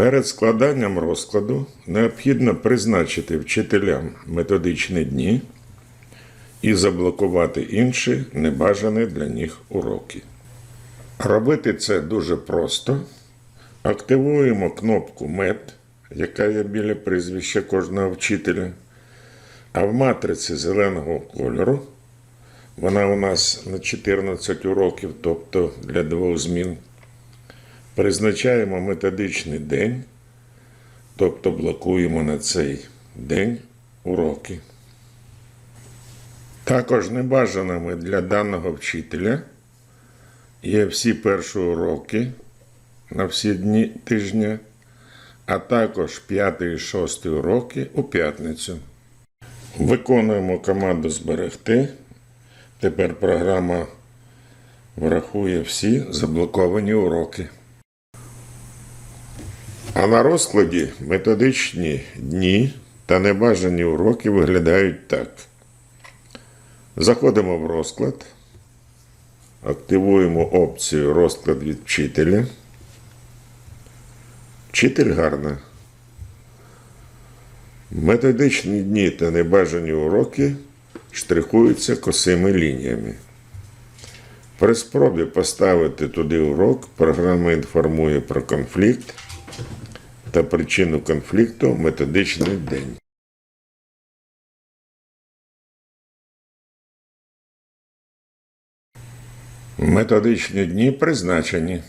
Перед складанням розкладу необхідно призначити вчителям методичні дні і заблокувати інші небажані для них уроки. Робити це дуже просто. Активуємо кнопку МЕД, яка є біля прізвища кожного вчителя. А в матриці зеленого кольору вона у нас на 14 уроків, тобто для двох змін. Призначаємо методичний день, тобто блокуємо на цей день уроки. Також небажаними для даного вчителя є всі перші уроки на всі дні тижня, а також п'ятий і шостий уроки у п'ятницю. Виконуємо команду зберегти. Тепер програма врахує всі заблоковані уроки. А на розкладі методичні дні та небажані уроки виглядають так. Заходимо в розклад, активуємо опцію розклад від вчителя. Вчитель гарна. Методичні дні та небажані уроки штрихуються косими лініями. При спробі поставити туди урок, програма інформує про конфлікт та причину конфлікту методичний день. Методичні дні призначені.